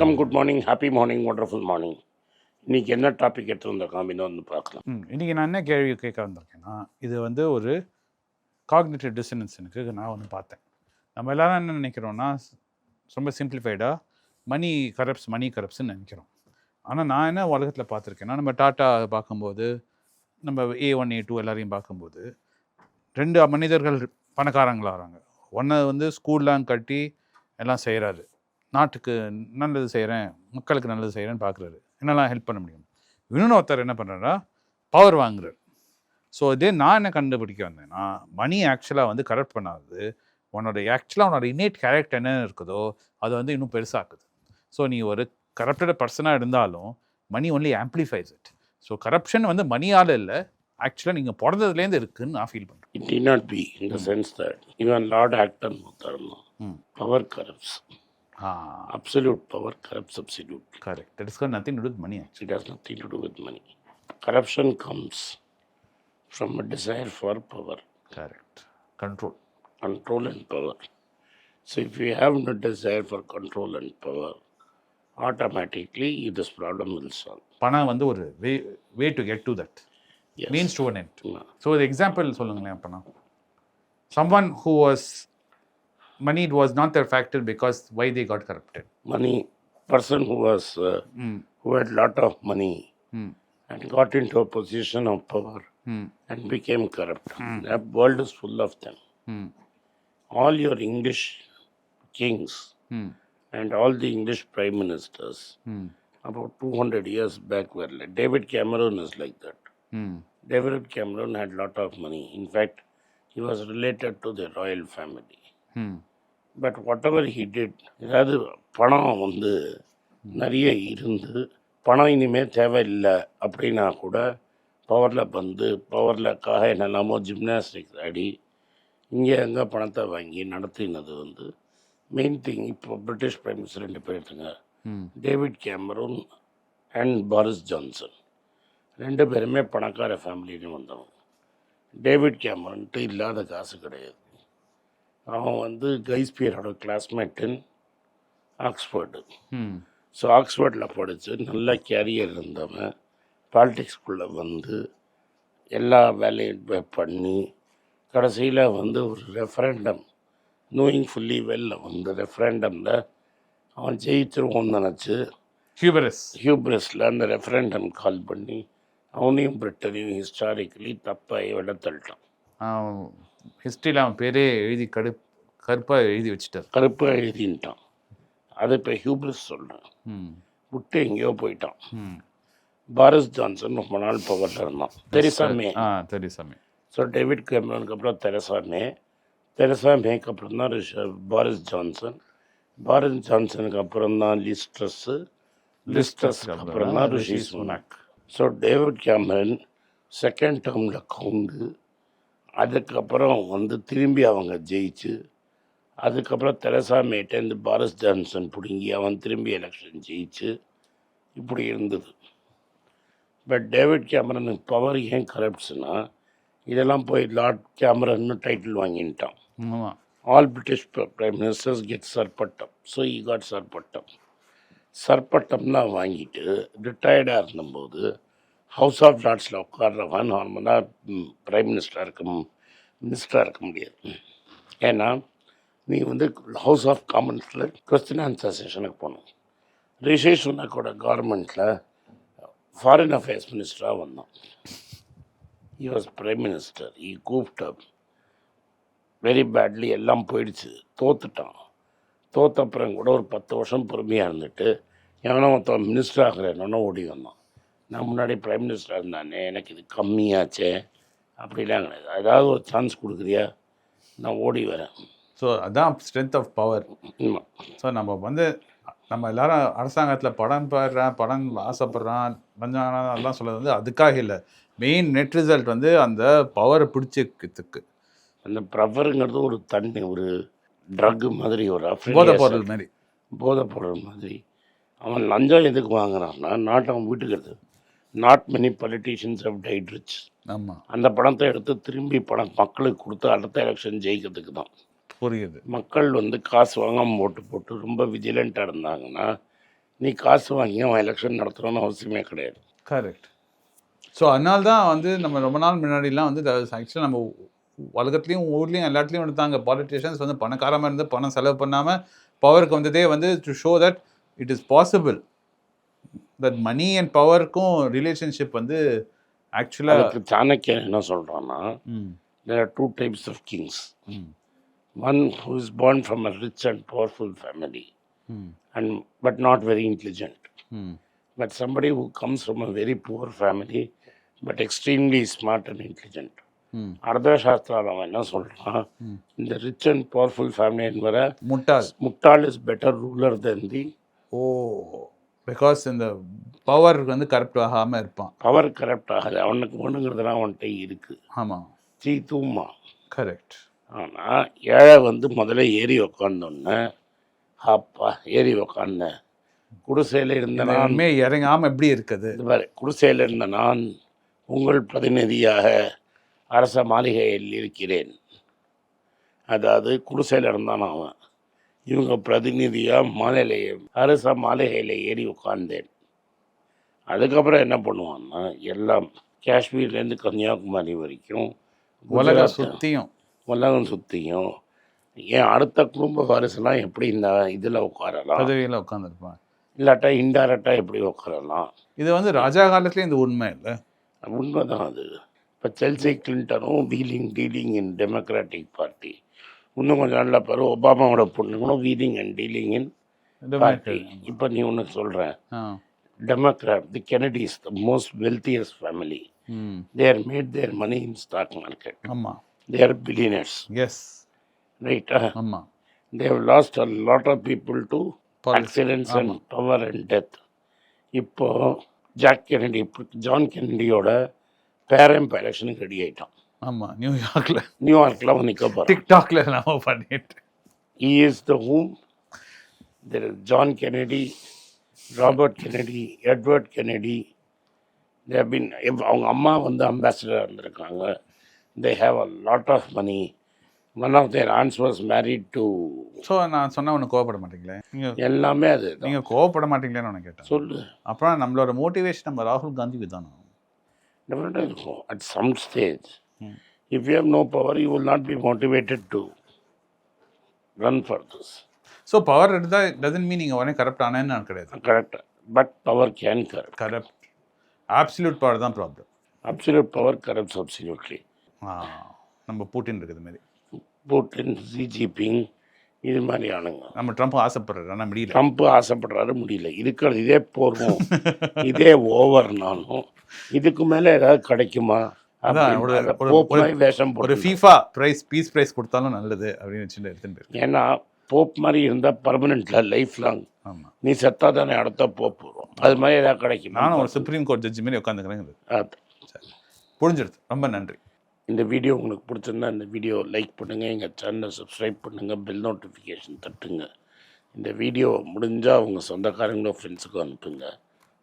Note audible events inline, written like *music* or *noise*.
வணக்கம் good morning happy morning wonderful morning இன்னைக்கு என்ன டாபிக் எடுத்து வந்து பார்க்கலாம். இன்றைக்கி நான் என்ன கேள்வி கேட்க வந்திருக்கேன்னா இது வந்து ஒரு காக்னேட்டிவ் டிசனன்ஸ் நான் ஒன்று பார்த்தேன். நம்ம எல்லாரும் என்ன நினைக்கிறோன்னா ரொம்ப சிம்பிளிஃபைடாக மணி கரப்ஸ் மணி கரப்ஸ்ன்னு நினைக்கிறோம். ஆனால் நான் என்ன உலகத்தில் பார்த்துருக்கேன்னா நம்ம டாட்டா பார்க்கும்போது நம்ம ஏ ஒன் ஏ டூ எல்லாரையும் பார்க்கும்போது ரெண்டு மனிதர்கள் பணக்காரங்களாகிறாங்க ஒன்று வந்து ஸ்கூல்லாம் கட்டி எல்லாம் செய்கிறாரு நாட்டுக்கு நல்லது செய்கிறேன் மக்களுக்கு நல்லது செய்கிறேன்னு பார்க்குறாரு என்னெல்லாம் ஹெல்ப் பண்ண முடியும்? இன்னொன்று ஒருத்தர் என்ன பண்ணுறாரா பவர் வாங்குறாரு. ஸோ இதே நான் என்ன கண்டுபிடிக்க வந்தேன்னா மணி ஆக்சுவலாக வந்து கரெக்ட் பண்ணாது உன்னோட ஆக்சுவலாக உன்னோட இன்னேட் கேரக்டர் என்ன இருக்குதோ அது வந்து இன்னும் பெருசாக்குது. ஸோ நீ ஒரு கரப்டட் பர்சனாக இருந்தாலும் money only amplifies it so corruption வந்து மணியால் இல்லை ஆக்சுவலாக நீங்கள் பிறந்ததுலேருந்து இருக்குன்னு நான் ஃபீல் பண்ணுறேன் it D not be in the sense that even Lord Acton ஒருத்தரணும் ம். Power corrupts absolute power corrupts absolute correct that is got nothing to with money actually it has nothing to with money corruption comes from a desire for power correct control control. And power. So if you have no desire for control and power, automatically this problem will solve. பணம் வந்து ஒரு way way to get to that. Means to an end. So example சொல்லுங்களேன் அப்போனா. Someone who was money was not their factor because why they got corrupted. Money person who was uh, mm. who had lot of money mm. and got into a position of power mm. and became corrupt. Hmm. The world is full of them. Hmm. All your English kings hmm. and all the English prime ministers about 200 years back were like David Cameron is like that. David Cameron had lot of money. In fact, he was related to the royal family. But whatever he did ஏதாவது பணம் வந்து நிறைய இருந்து பணம் இனிமேல் தேவையில்லை அப்படின்னா கூட பவரில் வந்து பவரில் காக என்னெல்லாமோ ஜிம்னாஸ்டிக்ஸ் ஆடி இங்கே எங்கே பணத்தை வாங்கி நடத்தினது வந்து மெயின் திங் இப்போ பிரிட்டிஷ் பிரைம் மினிஸ்டர் ரெண்டு பேர் இருக்காங்க. David Cameron and Boris Johnson ரெண்டு பேருமே பணக்கார ஃபேமிலின்னு வந்தவங்க. டேவிட் கேமரன்ட்டு இல்லாத காசு கிடையாது. அவன் வந்து கைஸ்பியரோட கிளாஸ்மேட் இன் ஆக்ஸ்ஃபோர்டு ஸோ ஆக்ஸ்ஃபோர்டில் படித்து நல்ல கேரியர் இருந்தவன் பாலிடிக்ஸ்குள்ளே வந்து எல்லா வேலையும் பண்ணி கடைசியில் வந்து ஒரு ரெஃபரண்டம் நோயிங் ஃபுல்லி வெல்ல வந்து ரெஃபரண்டமில் அவன் ஜெயிச்சிருவோம்னு நினச்சி ஹியூபரஸ். ஹியூப்ரஸில் அந்த ரெஃபரண்டம் கால் பண்ணி அவனையும் பிரிட்டனையும் ஹிஸ்டாரிக்கலி தப்பாக விட தள்ளிட்டான் ஹிஸ்ட்ரியில் அவன் பேரே எழுதி கடு கருப்பாக எழுதி வச்சுட்டார் கருப்பாக எழுதின்ட்டான். அதை இப்போ ஹியூப்ரஸ் சொல்கிறேன் ம். விட்டு எங்கேயோ போயிட்டான். ம். பாரிஸ் ஜான்சன் ரொம்ப நாள் பவரில் இருந்தான். தெரிசா மே ஆ சரி சாமி ஸோ டேவிட் கேமரனுக்கு அப்புறம் தெரசா மே தெரசா மேக்கு அப்புறம் தான் ரிஷ- பாரிஸ் ஜான்சன். பாரிஸ் ஜான்சனுக்கு அப்புறம் தான் லிஸ்ட்ரஸ்ஸு லிஸ்ட்ரஸ்க்கு அப்புறம் தான் Rishi Sunak. So David Cameron second டேர்மில் கவுண்டு அதுக்கப்புறம் வந்து திரும்பி அவங்க ஜெயிச்சு அதுக்கப்புறம் தெரசா மேட்டேருந்து பாரிஸ் ஜான்சன் பிடுங்கி அவன் திரும்பி எலெக்ஷன் ஜெயிச்சு இப்படி இருந்தது. பட் டேவிட் கேமரனுக்கு பவர் ஏன் கரப்ட்ஸ்னா இதெல்லாம் போய் லார்ட் கேமரன்னு டைட்டில் வாங்கிட்டான் all British prime ministers get சர்பட்டம். So he got சர்பட்டம். சர்பட்டம் தான் வாங்கிட்டு ரிட்டையர்டாக இருந்தபோது ஹவுஸ் ஆஃப் லார்ட்ஸில் உட்கார்றவன் நார்மலாக பிரைம் மினிஸ்டராக இருக்க மினிஸ்டராக இருக்க முடியாது. ஏன்னா நீ வந்து ஹவுஸ் ஆஃப் காமன்ஸில் கொஸ்டின் ஆன்சர் செஷனுக்கு போகணும். ரிஷி சுனக்கோட கவர்மெண்ட்டில் ஃபாரின் அஃபேர்ஸ் மினிஸ்டராக வந்தோம் he was prime minister he goofed very badly எல்லாம் போயிடுச்சு. தோத்துட்டான். தோத்த அப்புறம் கூட ஒரு பத்து வருஷம் பொறுமையாக இருந்துட்டு எவனோ ஒருத்தன் மினிஸ்டர் ஆகிறேன்னு ஓடி வந்தான். நான் முன்னாடி பிரைம் மினிஸ்டராக இருந்தானே எனக்கு இது கம்மியாச்சே அப்படிலாம் கிடையாது. ஏதாவது ஒரு சான்ஸ் கொடுக்குறியா? நான் ஓடி வரேன். ஸோ அதான் ஸ்ட்ரென்த் ஆஃப் பவர் ஆமாம் ஸோ நம்ம வந்து நம்ம எல்லாரும் அரசாங்கத்தில் படம் பாடுறான் படம் ஆசைப்படுறான் லஞ்சம் அதெல்லாம் சொல்றது வந்து அதுக்காக இல்லை. மெயின் நெட் ரிசல்ட் வந்து அந்த பவரை பிடிச்சிக்கிறதுக்கு. அந்த ப்ரஃபருங்கிறது ஒரு தண்ணி ஒரு ட்ரக் மாதிரி ஒரு போதை affiliation. பொருள் மாதிரி. போதை பொருள் மாதிரி. அவன் லஞ்சம் எதுக்கு வாங்குறான்னா நாட்டை அவன் வீட்டுக்கு எடுத்து not many politicians have died rich ஆமாம் அந்த பணத்தை எடுத்து திரும்பி பணம் மக்களுக்கு கொடுத்து அடுத்த எலெக்ஷன் ஜெயிக்கிறதுக்கு தான். புரியுது. மக்கள் வந்து காசு வாங்காம ஓட்டு போட்டு ரொம்ப விஜிலண்ட்டாக இருந்தாங்கன்னா நீ காசு வாங்கி அவன் எலெக்ஷன் நடத்தணும்னு அவசியமே கிடையாது. கரெக்ட் ஸோ அதனால தான் வந்து நம்ம ரொம்ப நாள் முன்னாடிலாம் வந்து ஆக்சுவலாக நம்ம உலகத்துலேயும் ஊர்லேயும் எல்லாத்துலேயும் எடுத்தாங்க. பாலிட்டிஷியன்ஸ் வந்து பணக்காரமாக இருந்து பணம் செலவு பண்ணாமல் பவருக்கு வந்ததே வந்து to show that it is possible that money and பவருக்கும் relationship வந்து ஆக்சுவலாக சாணக்கியன் என்ன சொல்கிறான்னா there are two types of kings. One who is born from a rich and powerful family, and but not very intelligent. But somebody who comes from a very poor family, but extremely smart and intelligent. அர்த்த சாஸ்திரம் அவன் என்ன சொல்றான் இந்த rich and powerful family என்பவரை முட்டாள் முட்டாள் is better ruler than the oh because இந்த பவர் வந்து கரெக்ட் ஆகாமல் இருப்பான். பவர் கரெக்ட் ஆகாது. அவனுக்கு ஒண்ணுங்கிறதுலாம் அவன்கிட்ட இருக்கு. ஆமாம் சீ தூமா. கரெக்ட் ஆனால் ஏழை வந்து முதல்ல ஏறி உக்காந்தோன்னே அப்பா ஏறி உக்காந்தேன் குடிசையில் இருந்த நான் உண்மை இறங்காமல் எப்படி இருக்குது? இது பாரு குடிசையில் இருந்த நான் உங்கள் பிரதிநிதியாக அரச மாளிகையில் இருக்கிறேன். அதாவது குடிசையில் இருந்தான் அவன். இவங்க பிரதிநிதியாக மாலையில் அரச மாளிகையில் ஏறி உட்கார்ந்தேன். அதுக்கப்புறம் என்ன பண்ணுவான்னா எல்லாம் காஷ்மீர்லேருந்து கன்னியாகுமரி வரைக்கும் உலக குஜராத் சுற்றியும் உலகம் சுற்றியும் என் அடுத்த குடும்ப வாரிசுலாம் எப்படி இந்த இதில் உட்காரலாம்? பதவியில் உட்காந்துருப்பான் இல்லாட்டா இன்டைரக்டாக எப்படி உட்காரலாம்? இது வந்து ராஜா காலத்துலேயும் இந்த உண்மை இல்லை. உண்மைதான் அது. இப்போ Chelsea கிளின்டனும் wheeling dealing in democratic party. இன்னும் கொஞ்சம் நல்லா பாரு. ஒபாமாவோட பொண்ணுங்களும் wheeling and dealing in party இப்போ நீ ஒன்று சொல்கிறேன் democrat the Kennedys the most wealthiest family they made their money in stock market ஆமாம் தேர் பில்லியனர்ஸ் எஸ் ரைட்டா ஆமாம் they have lost a lot of people to Politics. accidents and power and death. இப்போ Jack Kennedy John கெனடியோட பேரன் எலெக்ஷனுக்கு ready ஆயிட்டான். ஆமாம் நியூயார்க்கில் நியூயார்க்கில் அவன் நிற்க போகிறான் டிக்டாக்ல நம்ம பண்ணிட்டு. Is the whom? There is John Kennedy, Robert Kennedy, Edward Kennedy. They have been அவங்க அம்மா வந்து அம்பாசிடர் இருந்திருக்காங்க. They have a lot of money. One of their aunts was married to so நான் சொன்னா ஒன்று கோவப்பட மாட்டீங்களே? நீங்கள் எல்லாமே அது நீங்கள் கோவப்பட மாட்டீங்களேன்னு உனக்கு கேட்டேன். சொல்லு. அப்புறம் நம்மளோட மோட்டிவேஷன் நம்ம ராகுல் காந்திக்கு தானே டெஃபினட்டாக இருக்கும் at some stage if you have no power you will not be motivated to run for this so power இருந்தால் டசன் மீன் நீங்கள் உடனே கரப்ட் ஆனேன்னு நான் கிடையாது? Correct but power can correct corrupt absolute power தான் problem absolute power correct absolutely நம்ம Putin இருக்குது மாதிரி. புட்டின் ஜி ஜிபிங் இது மாதிரி ஆளுங்க. நம்ம ட்ரம்ப் ஆசைப்படுறாரு ஆனால் முடியல. ட்ரம்ப் ஆசைப்படுறாரு முடியல. இருக்கிறது இதே போர்வும் *laughs* இதே ஓவர்னாலும் இதுக்கு மேலே ஏதாவது கிடைக்குமா? வேஷம் ஒரு ஃபீஃபா ப்ரைஸ் பீஸ் ப்ரைஸ் கொடுத்தாலும் நல்லது அப்படின்னு எடுத்துன்னு போயிருக்கு. ஏன்னா போப் மாதிரி இருந்தால் பர்மனெண்ட்ல லைஃப் லாங் நீ செத்தா தானே அடுத்த போப் வரும். அது மாதிரி ஏதாவது கிடைக்குமா? நானும் ஒரு சுப்ரீம் கோர்ட் ஜட்ஜி மாதிரி. சரி. புரிஞ்சிடுது. ரொம்ப நன்றி. இந்த வீடியோ உங்களுக்கு பிடிச்சிருந்தா இந்த வீடியோ லைக் பண்ணுங்கள் எங்கள் சேனலை சப்ஸ்கிரைப் பண்ணுங்கள் பெல் நோட்டிஃபிகேஷன் தட்டுங்க. இந்த வீடியோ முடிஞ்சால் உங்கள் சொந்தக்காரங்களோ ஃப்ரெண்ட்ஸுக்கோ அனுப்புங்க.